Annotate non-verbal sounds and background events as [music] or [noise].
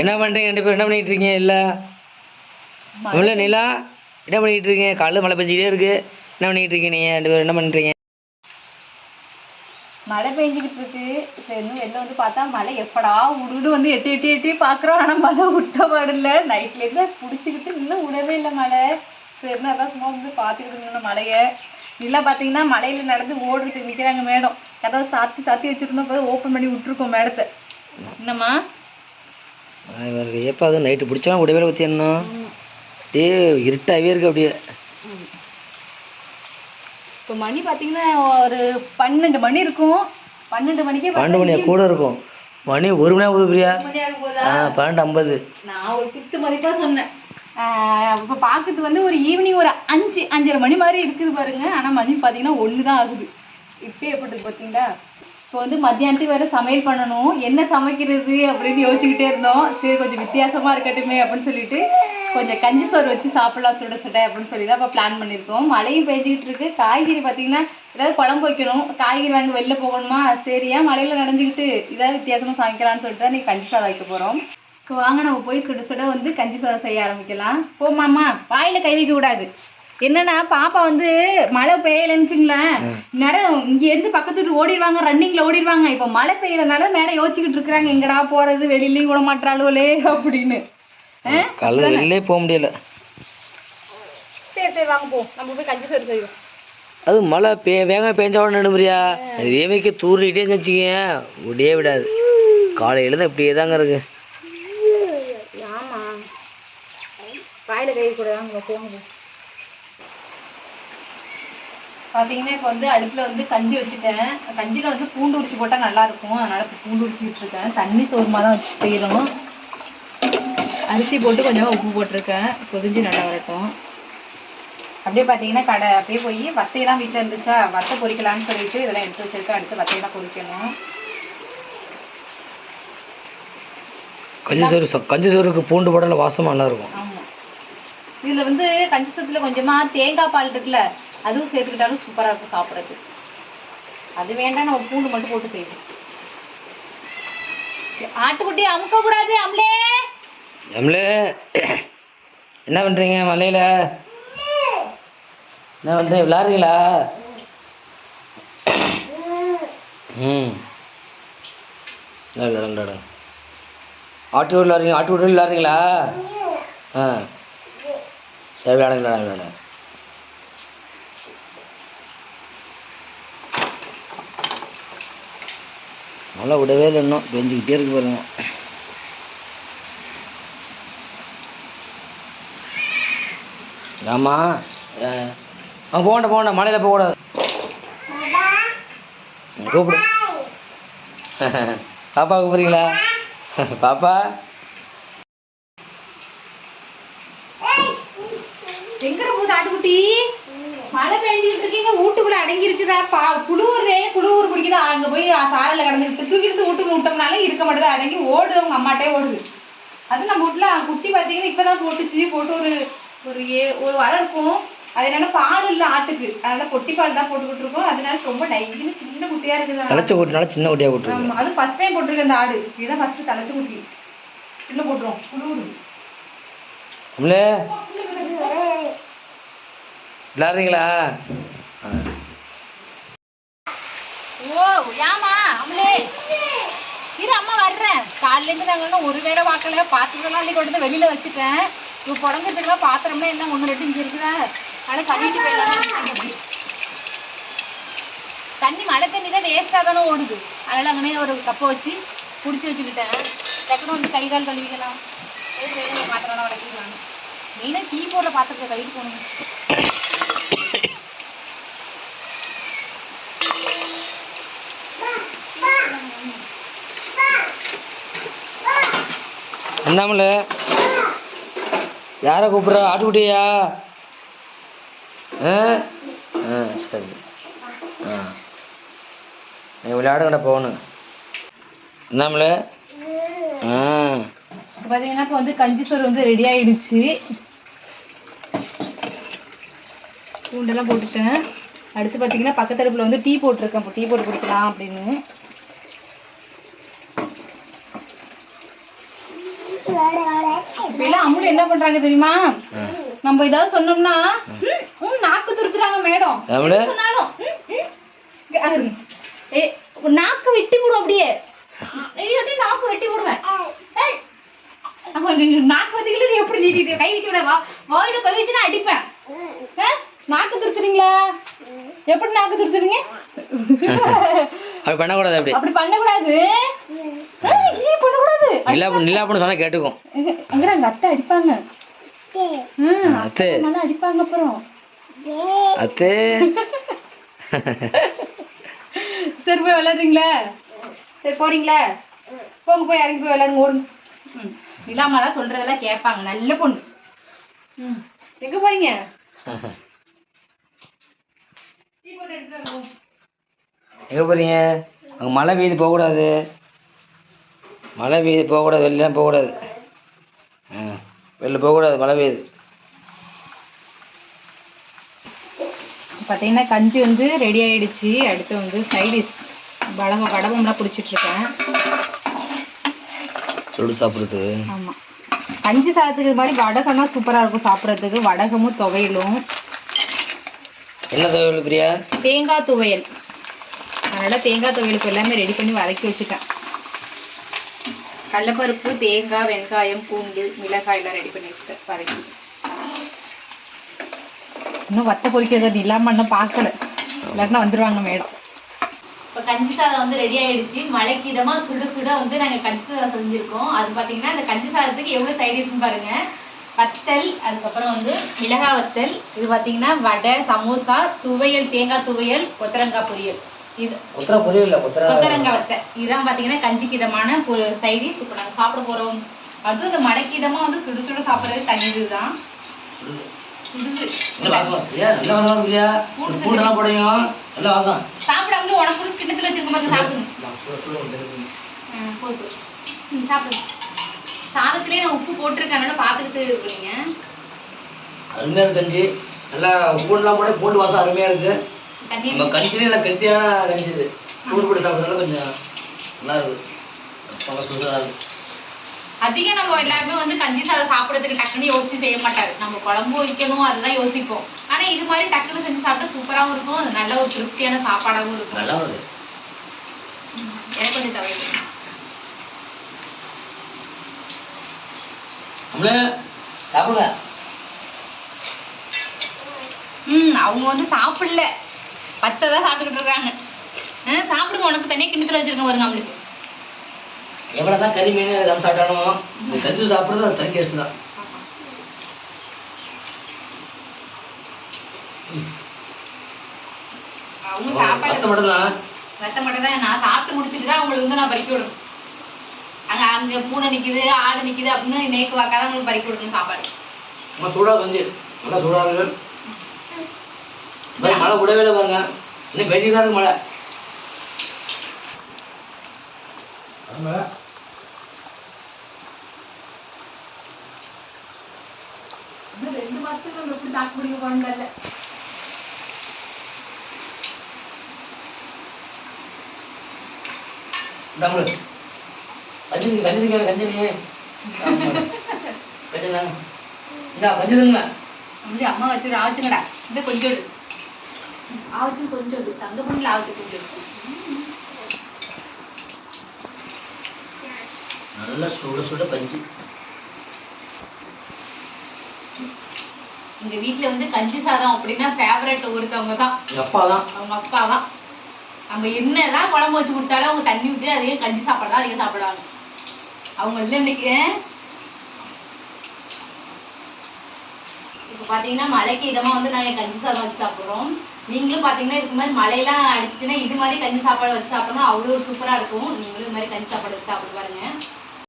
என்ன பண்ணுறீங்க ரெண்டு பேரும்? என்ன பண்ணிட்டு இருக்கீங்க? இல்லை. இல்லை நிலா என்ன பண்ணிட்டு இருக்கீங்க? காலைல மழை பெஞ்சிக்கிட்டே இருக்கு. என்ன பண்ணிட்டு இருக்கீங்க நீங்கள் ரெண்டு பேரும்? என்ன பண்ணுறீங்க மழை பெஞ்சுக்கிட்டு இருக்கு. சரி இன்னும் வெளில வந்து பார்த்தா மழை எப்படா விடுடு வந்து எட்டி எட்டி எட்டி பார்க்குறோம். ஆனால் மழை விட்ட பாடில்ல. நைட்லேருந்து பிடிச்சிக்கிட்டு இன்னும் விடவே இல்லை மழை. சரின்னு அதான் சும்மா வந்து பார்த்துக்கிட்டு இருந்தோம் மழையை. இல்லை பார்த்தீங்கன்னா மழையில் நடந்து ஓடுறதுக்கு நிற்கிறாங்க மேடம். கதவை சாத்தி சாத்தி வச்சுருந்தோம் போது ஓப்பன் பண்ணி விட்ருக்கோம் மேடத்தை. என்னம்மா? எப்போ அது? நைட்டு பிடிச்சா விடவே பற்றி என்ன அப்படியே இருட்டாகவே இருக்கு அப்படியே. இப்போ மணி பார்த்தீங்கன்னா ஒரு பன்னெண்டு மணி இருக்கும். பன்னெண்டு மணிக்கே பன்னெண்டு மணியா? கூட இருக்கும். மணி ஒரு மணி ஆகுது பிரியா? மணி ஆ பன்னெண்டு ஐம்பது. நான் ஒரு குத்து மதிப்பா சொன்னேன். இப்போ பார்க்கறது வந்து ஒரு ஈவினிங் ஒரு அஞ்சு அஞ்சரை மணி மாதிரி இருக்குது பாருங்க. ஆனால் மணி பார்த்தீங்கன்னா ஒன்று தான் ஆகுது. இப்போ எப்படி பார்த்தீங்களா இப்போ வந்து மத்தியானத்துக்கு வேறு சமையல் பண்ணணும். என்ன சமைக்கிறது அப்படின்னு யோசிச்சுக்கிட்டே இருந்தோம். சரி கொஞ்சம் வித்தியாசமாக இருக்கட்டுமே அப்படின்னு சொல்லிட்டு கொஞ்சம் கஞ்சி சோறு வச்சு சாப்பிடலாம் சுட சுட அப்படின்னு சொல்லி தான் இப்போ பிளான் பண்ணியிருக்கோம். மழையும் பெஞ்சிக்கிட்டு இருக்கு. காய்கறி பார்த்தீங்கன்னா ஏதாவது குழம்பு வைக்கணும். காய்கறி வாங்கி வெளில போகணுமா? சரியா மழையில் நடந்துக்கிட்டு ஏதாவது வித்தியாசமாக சமைக்கலாம்னு சொல்லிட்டு தான் நீங்கள் கஞ்சி சாதம் வைக்க போகிறோம் வாங்க நம்ம போய் சுட சுட வந்து கஞ்சி சாதம் செய்ய ஆரம்பிக்கலாம். போமாம்மா வாயில கை வைக்க கூடாது. என்னன்னா பாப்பா வந்து மழை பெய்யலன்னுச்சுங்களேன் நேரம் இங்க இருந்து பக்கத்து வீட்டு ஓடிடுவாங்க ரன்னிங்ல ஓடிடுவாங்க. இப்போ மழை பெய்யறதுனால மேடம் யோசிச்சுக்கிட்டு இருக்கிறாங்க எங்கடா போறது வெளியிலயும் விட மாட்டாளுவலே அப்படின்னு. வெளிலே போக முடியல. சரி சரி வாங்க போ. நம்ம போய் கஞ்சி சோறு செய்வோம். அது மழை பே வேகம் பேஞ்சா உடனே நடுமுறியா? இதேமைக்கு தூரிட்டே வச்சுக்கிங்க முடியே விடாது காலையில தான் இப்படியே தாங்க இருக்கு. வாயில கை கூட வாங்க போங்க பார்த்தீங்கன்னா இப்போ வந்து அடுப்பில் வந்து கஞ்சி வச்சுட்டேன். கஞ்சியில் வந்து பூண்டு உரிச்சு போட்டால் நல்லா இருக்கும். அதனால இப்போ பூண்டு உரிச்சிட்டு இருக்கேன். தண்ணி சோறுமா தான் வச்சு செய்யணும். அரிசி போட்டு கொஞ்சமாக உப்பு போட்டிருக்கேன். கொதிஞ்சு நல்லா வரட்டும். அப்படியே பார்த்தீங்கன்னா கடை அப்படியே போய் வத்தையெல்லாம் வீட்டில் இருந்துச்சா வத்தை பொரிக்கலாம்னு சொல்லிட்டு இதெல்லாம் எடுத்து வச்சிருக்கேன். அடுத்து வத்தையெல்லாம் பொரிக்கணும் கஞ்சி சோறு ச- கஞ்சி சோறுக்கு பூண்டு போடல வாசம் நல்லா இருக்கும். இதில் வந்து கஞ்சி சோத்துல கொஞ்சமாக தேங்காய் பால் இருக்குல்ல அதுவும் சேர்த்துக்கிட்டாலும் சூப்பராக இருக்கும் சாப்பிட்றது அது வேண்டாம் நம்ம பூண்டு மட்டும் போட்டு செய்வோம் ஆட்டுக்குட்டி அமுக்க கூடாது அம்லே. அம்லே. என்ன பண்ணுறீங்க மலையில் என்ன பண்ணுறீங்க விளாடுறீங்களா ம். விளாடுங்க ஆட்டு விளாடுறீங்க ஆட்டு வீடு ஆ. சரி விளாடுங்க விளாடுங்க விடவே இல்லை இன்னும். பெஞ்சிக்கிட்டே இருக்கு பாருங்க. ஆமா அவன் போகண்ட போகண்ட மழையில் போகக்கூடாது கூப்பிடு. [laughs] [laughs] பாப்பா கூப்பிடுறீங்களா பாப்பா? எங்கட போகுது ஆட்டுக்குட்டி? மழை பெஞ்சுக்கிட்டு இருக்கீங்க வீட்டுக்குள்ள அடங்கி இருக்குதா? பா குழுவுறதே குழுவுறு பிடிக்குதா அங்க போய் சாரில் கிடந்துக்கிட்டு தூக்கிட்டு வீட்டுக்கு விட்டோம்னால இருக்க மாட்டேது? அடங்கி ஓடுது அவங்க அம்மாட்டே ஓடுது. அது நம்ம வீட்டுல குட்டி பார்த்தீங்கன்னா இப்பதான் போட்டுச்சு. போட்டு ஒரு ஒரு ஏ ஒரு வாரம் இருக்கும். அது என்னன்னா பால் இல்லை ஆட்டுக்கு. அதனால பொட்டி பால் தான் போட்டுக்கிட்டு இருக்கோம். அதனால ரொம்ப நைன்னு சின்ன குட்டியா இருக்குது. தலைச்ச கூட்டினால சின்ன குட்டியாக விட்டுருக்கு ஆமா அது ஃபர்ஸ்ட் டைம் போட்டிருக்கு அந்த ஆடு. இதுதான் ஃபர்ஸ்ட் தலைச்சு குட்டி. உள்ள போட்டுரும் குழுவுறு விளாட்றீங்களா ஓ ஏமா அம்மளே இரு அம்மா வர்றேன். காலையிலேருந்து நாங்கள் இன்னும் ஒரு வேளை பார்க்கல. பாத்திரத்தெல்லாம் அள்ளி கொண்டு வந்து வெளியில் வச்சுட்டேன். இப்போ புடங்கிறதுக்குலாம் பாத்திரம்லாம் எல்லாம் ஒன்று ரெண்டு இங்கே இருக்குதா அதனால் கழுவிட்டு போயிடலாம். தண்ணி மழை தண்ணி தான் வேஸ்ட்டாக தானே ஓடுது. அதனால் அங்கனே ஒரு கப்பை வச்சு பிடிச்சி வச்சுக்கிட்டேன். டக்குனு வந்து கை கால் கழுவிக்கலாம். பாத்திரம்லாம் வளர்க்கலாம் மெயினாக டீ போடுற பாத்திரத்தை கழுவிட்டு போகணும். என்னமில்ல யாரை கூப்பிட்றா? ஆட்டுக்குட்டியா? ஆ? ஆ சரி. ஆ. நீ விளையாடுங்கடா போகணும் என்னமில்ல ஆ. பார்த்தீங்கன்னா இப்போ வந்து கஞ்சி சோறு வந்து ரெடி ஆயிடுச்சு. பூண்டெல்லாம் போட்டுட்டேன். அடுத்து பார்த்தீங்கன்னா பக்கத்து அடுப்பில் வந்து டீ போட்டிருக்கேன். இப்போ டீ போட்டு குடிக்கலாம் அப்படின்னு. இப்ப எல்லாம் அம்முல என்ன பண்றாங்க தெரியுமா. நம்ம ஏதாவது சொன்னோம்னா நாக்கு துருத்துறாங்க மேடம். சொன்னாலும் நாக்கு வெட்டி விடும் அப்படியே. நாக்கு வெட்டி விடுவேன் நாக்கு வச்சுக்கல நீ எப்படி நீட்டிட்டு கை வைக்க விட வா வாயில கை வச்சு நான் அடிப்பேன்? நாக்கு துருத்துறீங்களா? எப்படி நாக்கு துருத்துறீங்க? அப்படி பண்ணக்கூடாது அப்படி. அப்படி பண்ணக்கூடாது? ஏன் பண்ணக்கூடாது. நிலா பொண்ணு நிலா பொண்ணு சொன்னா கேட்டுக்கும். அங்க எங்க அத்தை அடிப்பாங்க. ம், அத்து. நல்லா அடிப்பாங்க அப்புறம். அத்து. சரி போய் விளையாடுறீங்களா? சரி போறீங்களா? போங்க போய் இறங்கி போய் விளையாடுங்க ஓடுங்க. ம். நிலாமாலாம் சொல்றதெல்லாம் கேட்பாங்க நல்ல பொண்ணு. ம். எங்க போறீங்க [laughs] டீ போட்டு எடுத்துட்டு வாங்க, போங்க. எங்கே போகிறீங்க அங்கே மழை பெய்யுது போகக்கூடாது. மழை பெய்யுது போகக்கூடாது வெளிலாம் போகக்கூடாது. ஆ வெளில போகக்கூடாது மழை பெய்யுது பார்த்தீங்கன்னா கஞ்சி வந்து ரெடி ஆயிடுச்சு. அடுத்து வந்து சைடிஷ் வடகம் வடகம்லாம் குடிச்சிட்டு இருக்கேன் சுடு சாப்பிட்றது. ஆமாம் கஞ்சி சாதத்துக்கு இது மாதிரி வடகம்னா சூப்பராக இருக்கும் சாப்பிட்றதுக்கு. வடகமும் துவையலும். என்ன தகவல் பிரியா? தேங்காய் துவையல். அதனால் தேங்காய் துவையலுக்கு எல்லாமே ரெடி பண்ணி வதக்கி வச்சுட்டேன். கடலப்பருப்பு தேங்காய் வெங்காயம் பூண்டு மிளகாய் எல்லாம் ரெடி பண்ணி வச்சுட்டேன் வதக்கி. இன்னும் வத்த பொரிக்கிறது இல்லாமல் இன்னும் பார்க்கல. இல்லாட்டினா வந்துடுவாங்க மேடம். இப்போ கஞ்சி சாதம் வந்து ரெடி ஆயிடுச்சு. மழைக்கு இதமா சுட சுட வந்து நாங்கள் கஞ்சி சாதம் செஞ்சுருக்கோம். அது பார்த்தீங்கன்னா இந்த கஞ்சி சாதத்துக்கு எவ்வளோ சைடிஷ்னு பாருங்க. வத்தல் அதுக்கப்புறம் வந்து மிளகாய் வத்தல். இது பார்த்தீங்கன்னா வடை சமோசா துவையல் தேங்காய் துவையல் கொத்தரங்காய் பொரியல். இது கொத்தரா புரியல கொத்தரா கொத்தரங்காய் வத்தை இதுதான் பார்த்தீங்கன்னா கஞ்சிக்கு இதமான சைடிஷ் இப்போ நாங்கள் சாப்பிட போகிறோம் அடுத்து இந்த மடைக்கு இதமாக வந்து சுட சுட சாப்பிட்றது தனி இதுதான் சாப்பிடாமலே உனக்கு ஒரு கிண்ணத்தில் வச்சிருக்க மாதிரி சாப்பிடுங்க. சாப்பிடுங்க. சாதத்திலே நான் உப்பு போட்டிருக்கேன். பார்த்துக்கிட்டு இருக்கிறீங்க. அருமையாக கஞ்சி. நல்லா பூண்டெல்லாம் போட பூண்டு வாசம் அருமையாக இருக்கு. தண்ணி நம்ம கஞ்சிலே நல்லா கெட்டியான கஞ்சி இது. பூண்டு போட்டு சாப்பிட்றதுனால கொஞ்சம் நல்லா இருக்கு. ரொம்ப சூப்பராக இருக்கு. அதிகம் நம்ம எல்லாருமே வந்து கஞ்சி சாதம் சாப்பிடறதுக்கு டக்குன்னு யோசிச்சு செய்ய மாட்டாரு. நம்ம குழம்பு வைக்கணும் அதுதான் யோசிப்போம். ஆனா இது மாதிரி டக்குன்னு செஞ்சு சாப்பிட்டா சூப்பராகவும் இருக்கும். நல்ல ஒரு திருப்தியான சாப்பாடாகவும் இருக்கும். நல்லா எனக்கு கொஞ்சம் தவிர்த்து நம்மளே சாப்பிடுங்க. ம் அவங்க வந்து சாப்பிடல. பத்தை தான் சாப்பிட்டுக்கிட்டு இருக்காங்க. சாப்பிடுங்க உனக்கு தனியாக கிண்ணத்துல வச்சிருக்கேன் பாருங்க அவங்களுக்கு. எவ்வளோ தான் கறி மீன் நம்ம சாப்பிட்டாலும் கஞ்சி சாப்பிட்றது அது தனி டேஸ்ட் தான். அவங்க சாப்பாடு மட்டும் தான் நான் சாப்பிட்டு முடிச்சிட்டு தான் அவங்களுக்கு வந்து நான் பறிக்க விடணும். அங்க அங்க பூனை நிக்குது ஆடு நிக்குது அப்படின்னு நேக்கு வாக்காதான் அவங்களுக்கு பறிக்க விடணும் சாப்பாடு. நம்ம சூடாக கஞ்சி நல்லா சூடாக இருக்கு. மழை விடவே இல்லை பாருங்க. இன்னும் பெஞ்சு தான் இருக்கு மழை. ரெண்டு மாசத்துக்கு நம்ம எப்படி தாக்கு பிடிக்க தமிழ் கஞ்சி இருக்கு, கஞ்சி இருக்கு, கஞ்சி நீ கஞ்சி தாங்க இந்தா கஞ்சி தாங்க அப்படி அம்மா வச்சு ஆச்சுங்கடா இது கொஞ்சம் எடு. ஆவச்சு கொஞ்சம் எடு. தங்க பொண்ணுல ஆவச்சு கொஞ்சம் எடு. நல்லா சுட சுட கஞ்சி எங்க வீட்ல வந்து கஞ்சி சாதம் அப்படின்னா ஃபேவரட் ஒருத்தவங்க தான். அப்பா தான். அவங்க அப்பா தான். நம்ம என்னதான் குழம்பு வச்சு கொடுத்தாலும் அவங்க தண்ணி ஊற்றி அதே கஞ்சி சாப்பாடு தான் அதிகம் சாப்பிடுவாங்க. அவங்க இல்லை இன்னைக்கு. இப்போ பார்த்தீங்கன்னா மழைக்கு இதமாக வந்து நாங்கள் கஞ்சி சாதம் வச்சு சாப்பிட்றோம். நீங்களும் பார்த்தீங்கன்னா இதுக்கு மாதிரி மழையெல்லாம் அடிச்சுன்னா இது மாதிரி கஞ்சி சாப்பாடு வச்சு சாப்பிட்டோம்னா அவ்வளோ சூப்பராக இருக்கும். நீங்களும் இது மாதிரி கஞ்சி சாப்பாடு வச்சு சாப்பிட்டு பாருங்க.